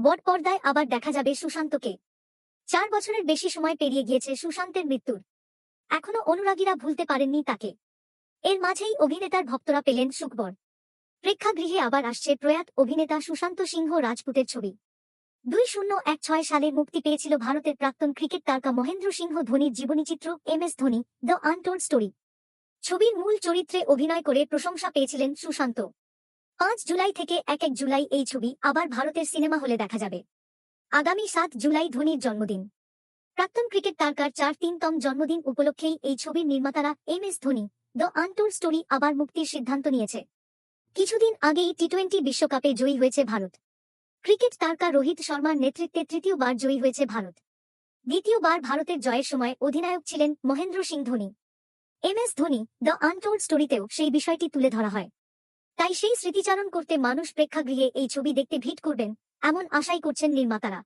বট পর্দায় আবার দেখা যাবে সুশান্তকে। চার বছরের বেশি সময় পেরিয়ে গিয়েছে সুশান্তের মৃত্যুর। এখনও অনুরাগীরা ভুলতে পারেননি তাকে। এর মাঝেই অভিনেতার ভক্তরা পেলেন সুখবর। প্রেক্ষাগৃহে আবার আসছে প্রয়াত অভিনেতা সুশান্ত সিংহ রাজপুতের ছবি। দুই শূন্য এক ছয় সালে মুক্তি পেয়েছিল ভারতের প্রাক্তন ক্রিকেট তারকা মহেন্দ্র সিংহ ধোনির জীবনীচিত্র M S Dhoni, the untold story. ছবির মূল চরিত্রে অভিনয় করে প্রশংসা পেয়েছিলেন সুশান্ত। পাঁচ জুলাই থেকে এক এক জুলাই এই ছবি আবার ভারতের সিনেমা হলে দেখা যাবে। আগামী সাত জুলাই ধোনির জন্মদিন। প্রাক্তন ক্রিকেট তারকার চার তিনতম জন্মদিন উপলক্ষেই এই ছবির নির্মাতারা M S Dhoni, the untold story আবার মুক্তির সিদ্ধান্ত নিয়েছে। কিছুদিন আগেই টি টোয়েন্টি বিশ্বকাপে জয়ী হয়েছে ভারত। ক্রিকেট তারকা রোহিত শর্মার নেতৃত্বে তৃতীয়বার জয়ী হয়েছে ভারত। দ্বিতীয়বার ভারতের জয়ের সময় অধিনায়ক ছিলেন Mahendra Singh Dhoni. M S Dhoni, the untold স্টোরিতেও সেই বিষয়টি তুলে ধরা হয়। তাই সেই স্মৃতিচারণ করতে মানুষ প্রেক্ষাগৃহে এই ছবি দেখতে ভিট করবেন, এমন আশাই করছেন নির্মাতারা।